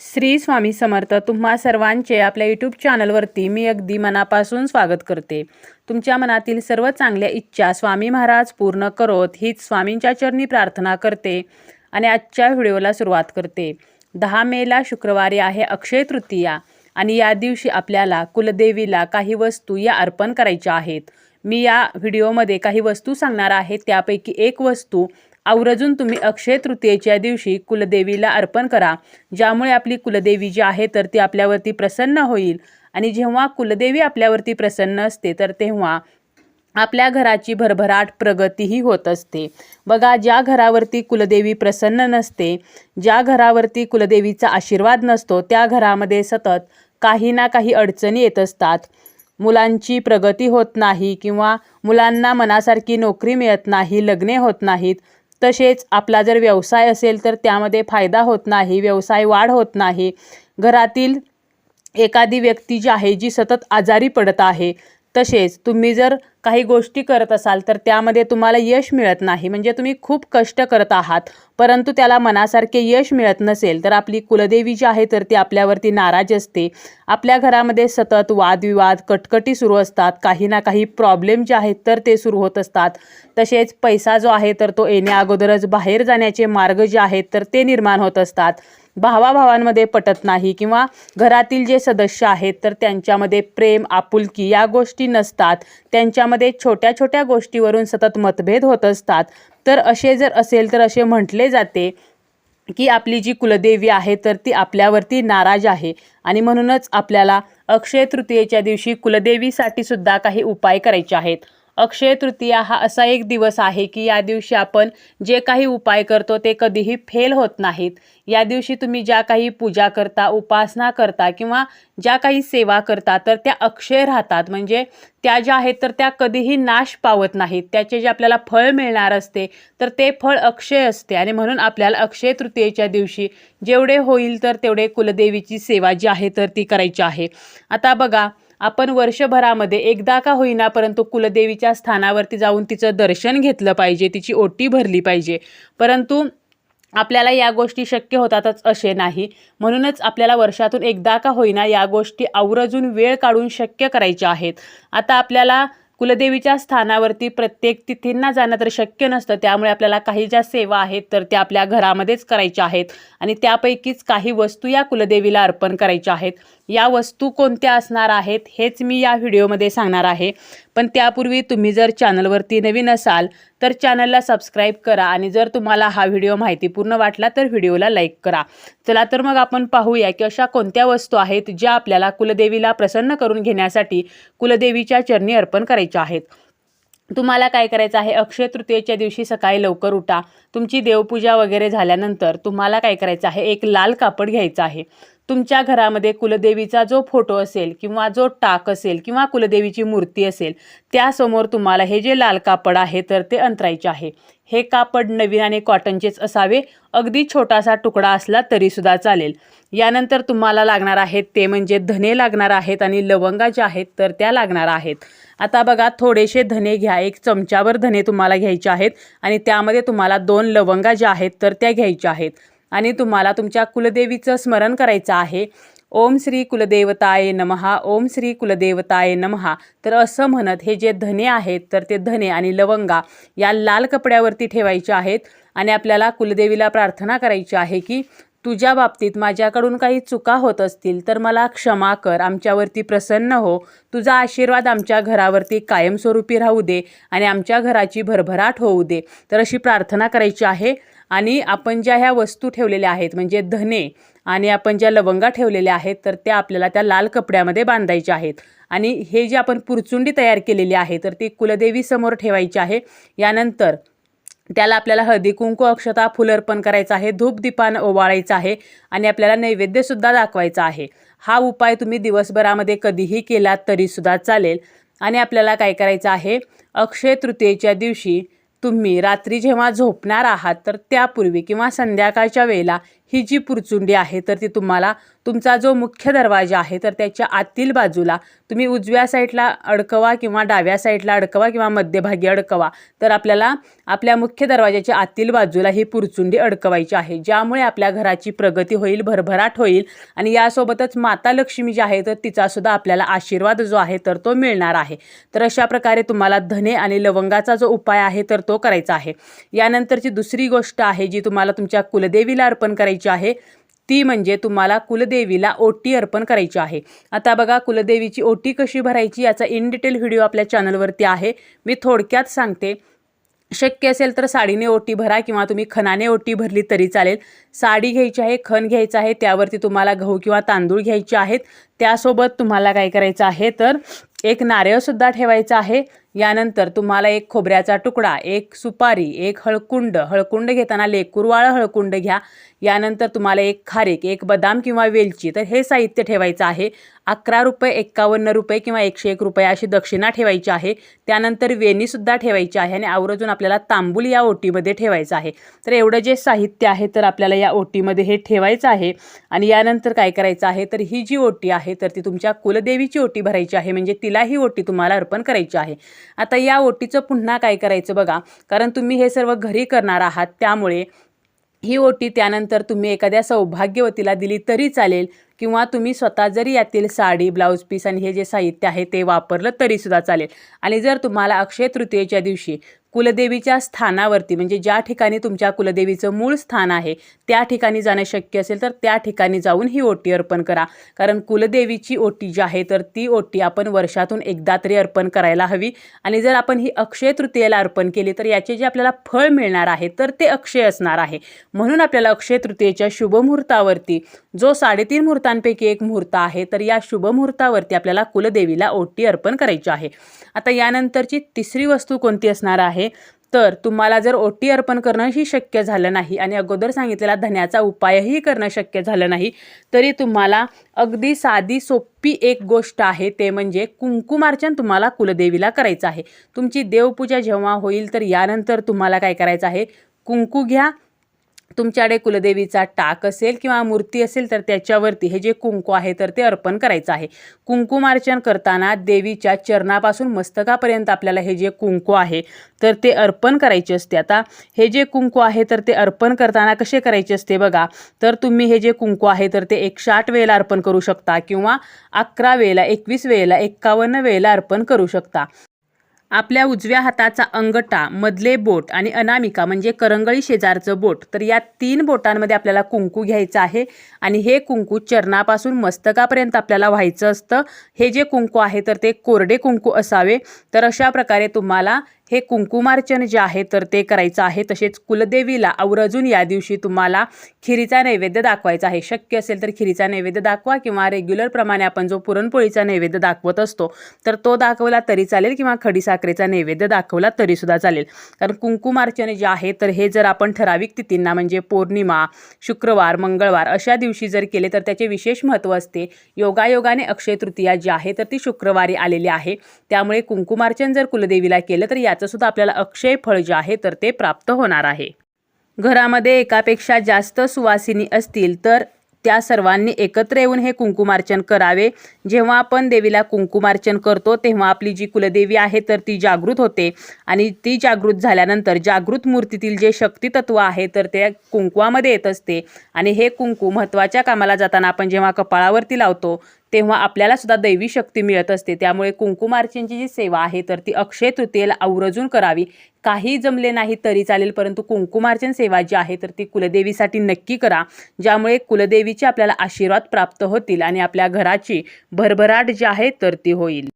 श्री स्वामी समर्थ तुम्हा सर्वांचे आपल्या यूट्यूब चॅनलवरती मी अगदी मनापासून स्वागत करते. तुमच्या मनातील सर्व चांगल्या इच्छा स्वामी महाराज पूर्ण करोत हीच स्वामींच्या चरणी प्रार्थना करते आणि आजच्या व्हिडिओला सुरुवात करते. दहा मेला शुक्रवारी आहे अक्षय तृतीया आणि या दिवशी आपल्याला कुलदेवीला काही वस्तू या अर्पण करायच्या आहेत. मी या व्हिडिओमध्ये काही वस्तू सांगणार आहे त्यापैकी एक वस्तू आवर्जून तुम्ही अक्षय तृतीयेच्या दिवशी कुलदेवीला अर्पण करा. ज्यामुळे आपली कुलदेवी जी आहे तर ती आपल्यावरती प्रसन्न होईल. आणि जेव्हा कुलदेवी आपल्यावरती प्रसन्न असते तर तेव्हा आपल्या घराची भरभराट प्रगतीही होत असते. बघा ज्या घरावरती कुलदेवी प्रसन्न नसते ज्या घरावरती कुलदेवीचा आशीर्वाद नसतो त्या घरामध्ये सतत काही ना काही अडचणी येत असतात. मुलांची प्रगती होत नाही किंवा मुलांना मनासारखी नोकरी मिळत नाही लग्ने होत नाहीत तसेच आपला जर व्यवसाय असेल तर त्यामध्ये फायदा होत नाही व्यवसाय वाढ होत नाही. घरातील एखादी व्यक्ती जी आहे जी सतत आजारी पडत आहे तसेच तुम्ही जर काही गोष्टी करत असाल तर त्यामध्ये तुम्हाला यश मिळत नाही. म्हणजे तुम्ही खूप कष्ट करत आहात परंतु त्याला मनासारखे यश मिळत नसेल तर आपली कुलदेवी जी आहे तर ती आपल्यावरती नाराज असते. आपल्या घरामध्ये सतत वादविवाद कटकटी सुरू असतात. काही ना काही प्रॉब्लेम जे आहेत तर ते सुरू होत असतात. तसेच पैसा जो आहे तर तो येण्या अगोदरच बाहेर जाण्याचे मार्ग जे आहेत तर ते निर्माण होत असतात. भावाभावांमध्ये पटत नाही किंवा घरातील जे सदस्य आहेत तर त्यांच्यामध्ये प्रेम आपुलकी या गोष्टी नसतात. त्यांच्यामध्ये छोट्या छोट्या गोष्टीवरून सतत मतभेद होत असतात. तर असे जर असेल तर असे म्हटले जाते की आपली जी कुलदेवी आहे तर ती आपल्यावरती नाराज आहे. आणि म्हणूनच आपल्याला अक्षय तृतीयेच्या दिवशी कुलदेवीसाठी सुद्धा काही उपाय करायचे आहेत. अक्षय तृतीया हा असा एक दिवस आहे की या दिवशी आपण जे काही उपाय करतो ते कधीही फेल होत नाहीत. या दिवशी तुम्ही ज्या काही पूजा करता उपासना करता किंवा ज्या काही सेवा करता तर त्या अक्षय राहतात. म्हणजे त्या ज्या आहेत तर त्या कधीही नाश पावत नाहीत. त्याचे जे आपल्याला फळ मिळणार असते तर ते फळ अक्षय असते. आणि म्हणून आपल्याला अक्षय तृतीयेच्या दिवशी जेवढे होईल तर तेवढे कुलदेवीची सेवा जी आहे तर ती करायची आहे. आता बघा आपण वर्षभरामध्ये एकदा का होईना परंतु कुलदेवीच्या स्थानावरती जाऊन तिचं दर्शन घेतलं पाहिजे तिची ओटी भरली पाहिजे. परंतु आपल्याला या गोष्टी शक्य होतातच असे नाही. म्हणूनच आपल्याला वर्षातून एकदा का होईना या गोष्टी आवरजून वेळ काढून शक्य करायच्या आहेत. आता आपल्याला कुलदेवीच्या स्थानावरती प्रत्येक तिथींना जाणं तर शक्य नसतं त्यामुळे आपल्याला काही ज्या सेवा आहेत तर त्या आपल्या घरामध्येच करायच्या आहेत. आणि त्यापैकीच काही वस्तू या कुलदेवीला अर्पण करायच्या आहेत. या वस्तू कोणत्या असणार आहेत हेच मी या व्हिडिओमध्ये सांगणार आहे. पण त्यापूर्वी तुम्ही जर चॅनलवरती नवीन असाल तर चॅनलला सबस्क्राईब करा आणि जर तुम्हाला हा व्हिडिओ माहितीपूर्ण वाटला तर व्हिडिओला लाईक करा. चला तर मग आपण पाहूया की अशा कोणत्या वस्तू आहेत ज्या आपल्याला कुलदेवीला प्रसन्न करून घेण्यासाठी कुलदेवीच्या चरणी अर्पण करायच्या आहेत. तुम्हाला काय करायचं आहे? अक्षय तृतीयेच्या दिवशी सकाळी लवकर उठा. तुमची देवपूजा वगैरे झाल्यानंतर तुम्हाला काय करायचं आहे? एक लाल कापड घ्यायचं आहे. तुमच्या घरामध्ये कुलदेवीचा जो फोटो असेल किंवा जो टाक असेल किंवा कुलदेवीची मूर्ती असेल त्यासमोर तुम्हाला हे जे लाल कापड आहे तर ते अंतरायचे आहे. हे कापड नवीन आणि कॉटनचेच असावे. अगदी छोटासा तुकडा असला तरीसुद्धा चालेल. यानंतर तुम्हाला लागणार आहेत ते म्हणजे धने लागणार आहेत आणि लवंगा ज्या आहेत तर त्या लागणार आहेत. आता बघा थोडेसे धने घ्या. एक चमच्यावर धने तुम्हाला घ्यायचे आहेत आणि त्यामध्ये तुम्हाला दोन लवंगा ज्या आहेत तर त्या घ्यायच्या आहेत. आणि तुम्हाला तुमच्या कुलदेवीचं स्मरण करायचं आहे. ओम श्री कुलदेवताय नमहा ओम श्री कुलदेवताय नमहा तर असं म्हणत हे जे धने आहेत तर ते धने आणि लवंगा या लाल कपड्यावरती ठेवायचे आहेत. आणि आपल्याला कुलदेवीला प्रार्थना करायची आहे की तुझ्या बाबतीत माझ्याकडून काही चुका होत असतील तर मला क्षमा कर. आमच्यावरती प्रसन्न हो. तुझा आशीर्वाद आमच्या घरावरती कायमस्वरूपी राहू दे आणि आमच्या घराची भरभराट होऊ दे. तर अशी प्रार्थना करायची आहे. आणि आपण ज्या ह्या वस्तू ठेवलेल्या आहेत म्हणजे धने आणि आपण ज्या लवंगा ठेवलेल्या आहेत तर त्या आपल्याला त्या लाल कपड्यामध्ये बांधायच्या आहेत. आणि हे जे आपण पुरचुंडी तयार केलेली आहे तर ती कुलदेवी समोर ठेवायची आहे. यानंतर त्याला आपल्याला हळदी कुंकू अक्षता फुल अर्पण करायचं आहे धूपदीपान ओवाळायचं आहे आणि आपल्याला नैवेद्यसुद्धा दाखवायचा आहे. हा उपाय तुम्ही दिवसभरामध्ये कधीही केलात तरीसुद्धा चालेल. आणि आपल्याला काय करायचं आहे? अक्षय तृतीयेच्या दिवशी तुम्ही रात्री जेव्हा झोपणार आहात तर त्यापूर्वी किंवा संध्याकाळच्या वेळेला ही जी पुरचुंडी आहे तर ती तुम्हाला तुमचा जो मुख्य दरवाजा आहे तर त्याच्या आतील बाजूला तुम्ही उजव्या साईडला अडकवा किंवा डाव्या साईडला अडकवा किंवा मध्यभागी अडकवा तर आपल्याला आपल्या मुख्य दरवाजाच्या आतील बाजूला ही पुरचुंडी अडकवायची आहे. ज्यामुळे आपल्या घराची प्रगती होईल भरभराट होईल आणि यासोबतच माता लक्ष्मी जी आहे तर तिचासुद्धा आपल्याला आशीर्वाद जो आहे तर तो मिळणार आहे. तर अशा प्रकारे तुम्हाला धने आणि लवंगाचा जो उपाय आहे तर तो करायचा आहे. यानंतरची दुसरी गोष्ट आहे जी तुम्हाला तुमच्या कुलदेवीला अर्पण करायची आहे. ती म्हणजे तुम्हाला कुलदेवीला ओटी अर्पण करायची आहे. आता बघा कुलदेवीची ओटी कशी भरायची याचा इन डिटेल व्हिडिओ आपल्या चॅनलवरती आहे. मी थोडक्यात सांगते. शक्य असेल तर साडीने ओटी भरा किंवा तुम्ही खणाने ओटी भरली तरी चालेल. साडी घ्यायची आहे खण घ्यायचं आहे त्यावरती तुम्हाला गहू किंवा तांदूळ घ्यायचे आहेत. त्यासोबत तुम्हाला काय करायचं आहे तर एक नारळसुद्धा ठेवायचा आहे. यानंतर तुम्हाला एक खोबऱ्याचा तुकडा एक सुपारी एक हळकुंड. हळकुंड घेताना लेकुरवाळं हळकुंड घ्या. यानंतर तुम्हाला एक खारीक एक बदाम किंवा वेलची. तर हे साहित्य ठेवायचं आहे. अकरा रुपये एक्कावन्न रुपये किंवा एकशे एक रुपये अशी दक्षिणा ठेवायची आहे. त्यानंतर वेणीसुद्धा ठेवायची आहे आणि आवर्जून आपल्याला तांबूल या ओटीमध्ये ठेवायचं आहे. तर एवढं जे साहित्य आहे तर आपल्याला या ओटीमध्ये हे ठेवायचं आहे. आणि यानंतर काय करायचं आहे तर ही जी ओटी आहे तर ती तुमच्या कुलदेवीची ओटी भरायची आहे. म्हणजे ती तिला ही ओटी तुम्हाला अर्पण करायची आहे. आता या ओटीचं पुन्हा काय करायचं बघा. कारण तुम्ही हे सर्व घरी करणार आहात त्यामुळे ही ओटी त्यानंतर तुम्ही एखाद्या सौभाग्यवतीला दिली तरी चालेल किंवा तुम्ही स्वतः जरी यातील साडी ब्लाऊज पीस आणि हे जे साहित्य आहे ते वापरलं तरीसुद्धा चालेल. आणि जर तुम्हाला अक्षय तृतीयेच्या दिवशी कुलदेवीच्या स्थानावरती म्हणजे ज्या ठिकाणी तुमच्या कुलदेवीचं मूळ स्थान आहे त्या ठिकाणी जाणं शक्य असेल तर त्या ठिकाणी जाऊन ही ओटी अर्पण करा. कारण कुलदेवीची ओटी जी आहे तर ती ओटी आपण वर्षातून एकदा तरी अर्पण करायला हवी. आणि जर आपण ही अक्षय तृतीयेला अर्पण केली तर याचे जे आपल्याला फळ मिळणार आहे तर ते अक्षय असणार आहे. म्हणून आपल्याला अक्षय तृतीयेच्या शुभमुहूर्तावरती जो साडेतीन मुहूर्तांपैकी एक मुहूर्त आहे तर या शुभमुहूर्तावरती आपल्याला कुलदेवीला ओटी अर्पण करायची आहे. आता यानंतरची तिसरी वस्तू कोणती असणार आहे? तर तुम्हाला जर ओटी अर्पण करणंही शक्य झालं नाही आणि अगोदर सांगितलेला धन्याचा उपायही करणं शक्य झालं नाही तरी तुम्हाला अगदी साधी सोपी एक गोष्ट आहे ते म्हणजे कुंकुमार्चन तुम्हाला कुलदेवीला करायचं आहे. तुमची देवपूजा जेव्हा होईल तर यानंतर तुम्हाला काय करायचं आहे? कुंकू घ्या तुमच्याकडे कुलदेवीचा टाक असेल किंवा मूर्ती असेल तर त्याच्यावरती हे जे कुंकू आहे तर ते अर्पण करायचं आहे. कुंकुमार्चन करताना देवीच्या चरणापासून मस्तकापर्यंत आपल्याला हे जे कुंकू आहे तर ते अर्पण करायचे असते. आता हे जे कुंकू आहे तर ते अर्पण करताना कसे करायचे असते बघा. तर तुम्ही हे जे कुंकू आहे तर ते एकशे आठ वेळेला अर्पण करू शकता किंवा अकरा वेळेला एकवीस वेळेला एक्कावन्न वेळेला अर्पण करू शकता. आपल्या उजव्या हाताचा अंगठा मधले बोट आणि अनामिका म्हणजे करंगळी शेजारचं बोट. तर या तीन बोटांमध्ये आपल्याला कुंकू घ्यायचं आहे आणि हे कुंकू चरणापासून मस्तकापर्यंत आपल्याला व्हायचं असतं. हे जे कुंकू आहे तर ते कोरडे कुंकू असावे. तर अशा प्रकारे तुम्हाला हे कुंकुमार्चन जे आहे तर ते करायचं आहे. तसेच कुलदेवीला आवरजून या दिवशी तुम्हाला खिरीचा नैवेद्य दाखवायचा आहे. शक्य असेल तर खिरीचा नैवेद्य दाखवा किंवा रेग्युलर प्रमाणे आपण जो पुरणपोळीचा नैवेद्य दाखवत असतो तर तो दाखवला तरी चालेल किंवा खडीसाखरेचा नैवेद्य दाखवला तरीसुद्धा चालेल. कारण कुंकुमार्चन जे आहे तर हे जर आपण ठराविक तिथींना म्हणजे पौर्णिमा शुक्रवार मंगळवार अशा दिवशी जर केले तर त्याचे विशेष महत्त्व असते. योगायोगाने अक्षय तृतीया जी आहे तर ती शुक्रवारी आलेली आहे. त्यामुळे कुंकुमार्चन जर कुलदेवीला केलं तर यात सुद्धा आपल्याला अक्षय फळ जे आहे तर ते प्राप्त होणार आहे. घरामध्ये एकापेक्षा जास्त सुवासिनी असतील तर त्या सर्वांनी एकत्र येऊन हे कुंकुमार्चन करावे. जेव्हा आपण देवीला कुंकुमार्चन करतो तेव्हा आपली जी कुलदेवी आहे तर ती जागृत होते. आणि ती जागृत झाल्यानंतर जागृत मूर्तीतील जे शक्तितत्व आहे तर ते कुंकुवामध्ये येत असते. आणि हे कुंकू महत्त्वाच्या कामाला जाताना आपण जेव्हा कपाळावरती लावतो तेव्हा आपल्याला सुद्धा दैवी शक्ती मिळत असते. त्यामुळे कुंकुमार्चनची जी सेवा आहे तर ती अक्षय तृतीयेला आवर्जून करावी. काही जमले नाही तरी चालेल परंतु कुंकुमार्चन सेवा जी आहे तर ती कुलदेवीसाठी नक्की करा. ज्यामुळे कुलदेवीचे आपल्याला आशीर्वाद प्राप्त होतील आणि आपल्या घराची भरभराट जी आहे तर ती होईल.